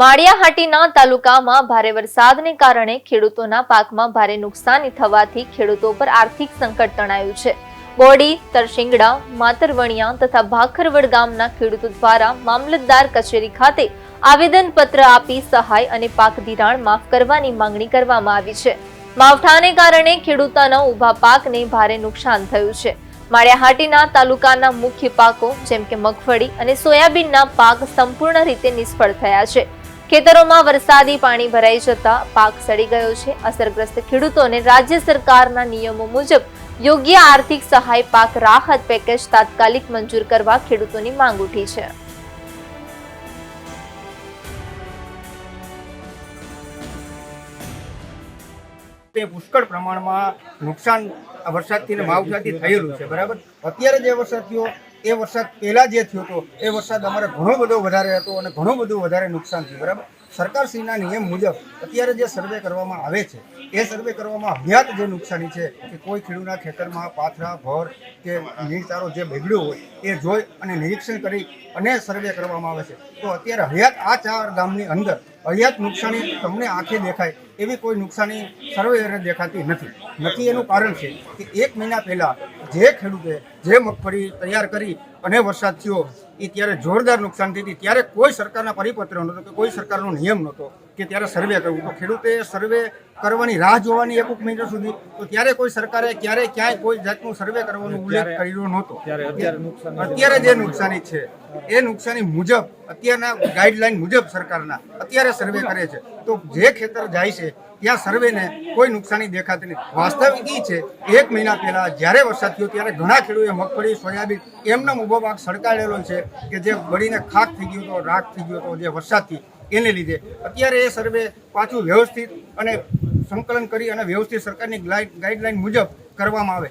માળિયાહાટીના તાલુકામાં ભારે વરસાદને કારણે ખેડૂતોના પાકમાં ભારે નુકસાની થવાથી ખેડૂતો પર આર્થિક સંકટ તણાયું છે. બોડી, તરશિંગડા, માતરવણિયા તથા ભાખરવડ ગામના ખેડૂતો દ્વારા મામલતદાર કચેરી ખાતે આવેદનપત્ર આપી સહાય અને પાક ધિરાણ માફ કરવાની માંગણી કરવામાં આવી છે. માવઠાને કારણે ખેડૂતોના ઊભા પાકને ભારે નુકસાન થયું છે. માળિયાહાટીના તાલુકાના મુખ્ય પાકો જેમ કે મગફળી અને સોયાબીનના પાક સંપૂર્ણ રીતે નિષ્ફળ થયા છે. ખેતરોમાં વરસાદી પાણી ભરાઈ જતા પાક સડી ગયો છે. અસરગ્રસ્ત ખેડૂતોને રાજ્ય સરકારના નિયમો મુજબ યોગ્ય આર્થિક સહાય, પાક રાહત પેકેજ તાત્કાલિક મંજૂર કરવા ખેડૂતોની માંગ ઉઠી છે. પુષ્કળ પ્રમાણમાં નુકસાન વરસાદથી માવઠાથી થયેલું છે, બરાબર? અત્યારે જે વરસાદ એ વરસાદ પહેલાં જે થયો હતો, એ વરસાદ અમારે ઘણો બધો વધારે હતો અને ઘણું બધું વધારે નુકસાન થયું, બરાબર? સરકારશ્રીના નિયમ મુજબ અત્યારે જે સર્વે કરવામાં આવે છે, એ સર્વે કરવામાં અજ્ઞાત જે નુકસાની છે કે કોઈ ખેડૂતના ખેતરમાં પાથરા ભર કે નીરચારો જે બગડ્યો હોય, એ જોઈ અને નિરીક્ષણ કરી અને સર્વે કરવામાં આવે છે. તો અત્યારે હયાત આ ચાર ગામની અંદર હયાત નુકસાની તમને આંખે દેખાય, એવી કોઈ નુકસાની સર્વેરે દેખાતી નથી. નથી એનું કારણ છે કે એક મહિના પહેલાં જે ખેડૂતે જે મગફળી તૈયાર કરી અને વરસાદ થયો એ ત્યારે જોરદાર નુકસાન થઈ હતી ત્યારે કોઈ સરકારના પરિપત્ર નહોતો કે કોઈ સરકારનો નિયમ નહોતો. કે ત્યારે સર્વે કરવું. તો ખેડૂતે સર્વે કરવાની રાહ જોવાની એક મહિના સુધી. તો ત્યારે કોઈ સરકારે ક્યારે ક્યાંય કોઈ જાતનું સર્વે કરવાનો ઉલ્લેખ કર્યો નહોતો. અત્યારે જે નુકસાની છે એ નુકસાની મુજબ અત્યારના ગાઈડલાઈન મુજબ સરકારના અત્યારે સર્વે કરે છે. તો જે ખેતર જાય છે ત્યાં સર્વેને કોઈ નુકસાની દેખાતી નથી. વાસ્તવિક એ છે એક મહિના પહેલા જ્યારે વરસાદ થયો ત્યારે ઘણા ખેડૂતોએ મગફળી સોયાબીન એમનો ઊભો પાક સળકાડેલો છે કે જે બળીને ખાક થઈ ગયો હતો રાખ થઈ ગયો હતો જે વરસાદથી એને લીધે. અત્યારે એ સર્વે પાછું વ્યવસ્થિત અને સંકલન કરી અને વ્યવસ્થિત સરકારની ગાઈડલાઈન મુજબ કરવામાં આવે.